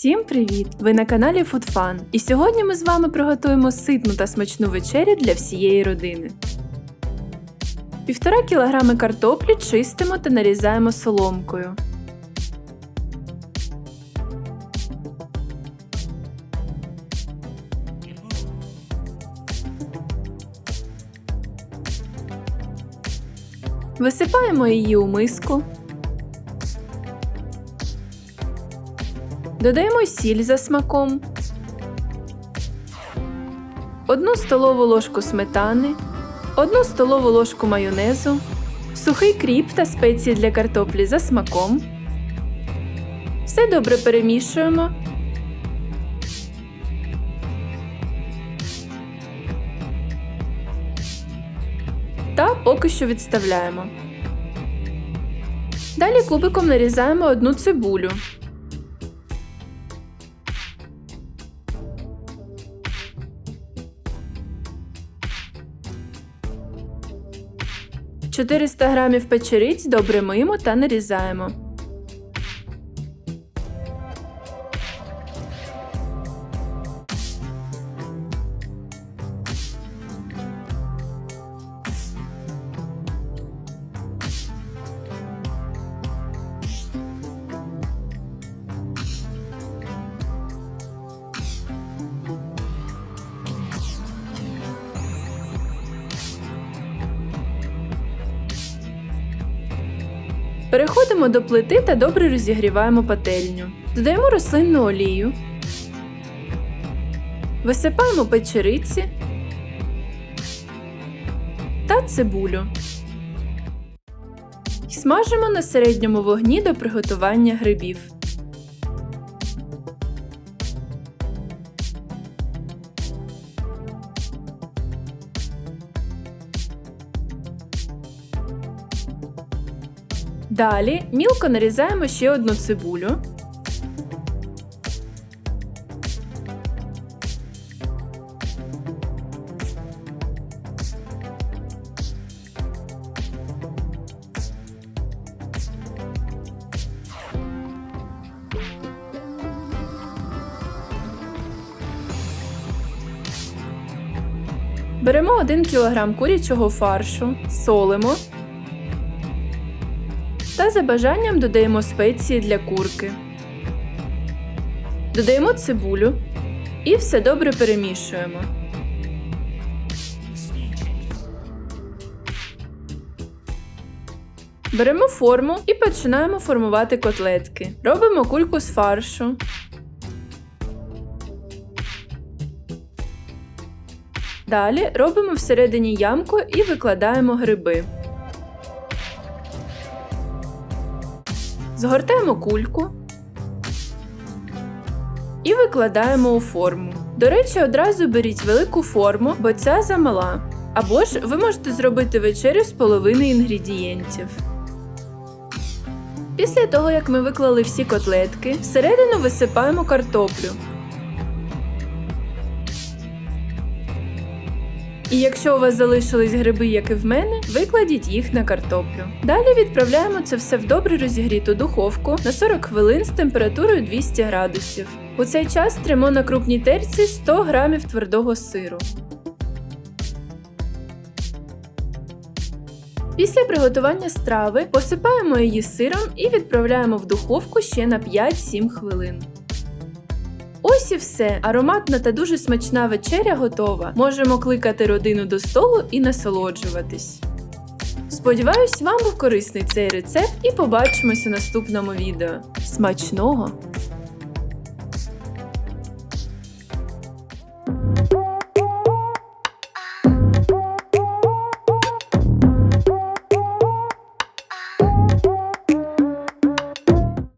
привіт! Ви на каналі Food Fun. І сьогодні ми з вами приготуємо ситну та смачну вечерю для всієї родини. Півтора кілограми картоплі чистимо та нарізаємо соломкою. Висипаємо її у миску. Додаємо сіль за смаком, одну столову ложку сметани, одну столову ложку майонезу, сухий кріп та спеції для картоплі за смаком. Все добре перемішуємо. Та поки що відставляємо. Далі кубиком нарізаємо одну цибулю. – 400 грамів печериць добре миємо та нарізаємо. Переходимо до плити та добре розігріваємо пательню. Додаємо рослинну олію. Висипаємо печериці та цибулю. І Смажимо на середньому вогні до приготування грибів. Далі мілко нарізаємо ще одну цибулю. Беремо 1 кг курячого фаршу, солимо за бажанням додаємо спеції для курки. Додаємо цибулю і все добре перемішуємо. Беремо форму і починаємо формувати котлетки. Робимо кульку з фаршу. Далі робимо всередині ямку і викладаємо гриби. Згортаємо кульку і викладаємо у форму. До речі, одразу беріть велику форму, бо ця замала. Або ж ви можете зробити вечерю з половини інгредієнтів. Після того, як ми виклали всі котлетки, всередину висипаємо картоплю. І якщо у вас залишились гриби, як і в мене, викладіть їх на картоплю. Далі відправляємо це все в добре розігріту духовку на 40 хвилин з температурою 200 градусів. У цей час тримо на крупній терці 100 грамів твердого сиру. Після приготування страви посипаємо її сиром і відправляємо в духовку ще на 5-7 хвилин. Ось і все. Ароматна та дуже смачна вечеря готова. Можемо кликати родину до столу і насолоджуватись. Сподіваюсь, вам був корисний цей рецепт і побачимось у наступному відео. Смачного!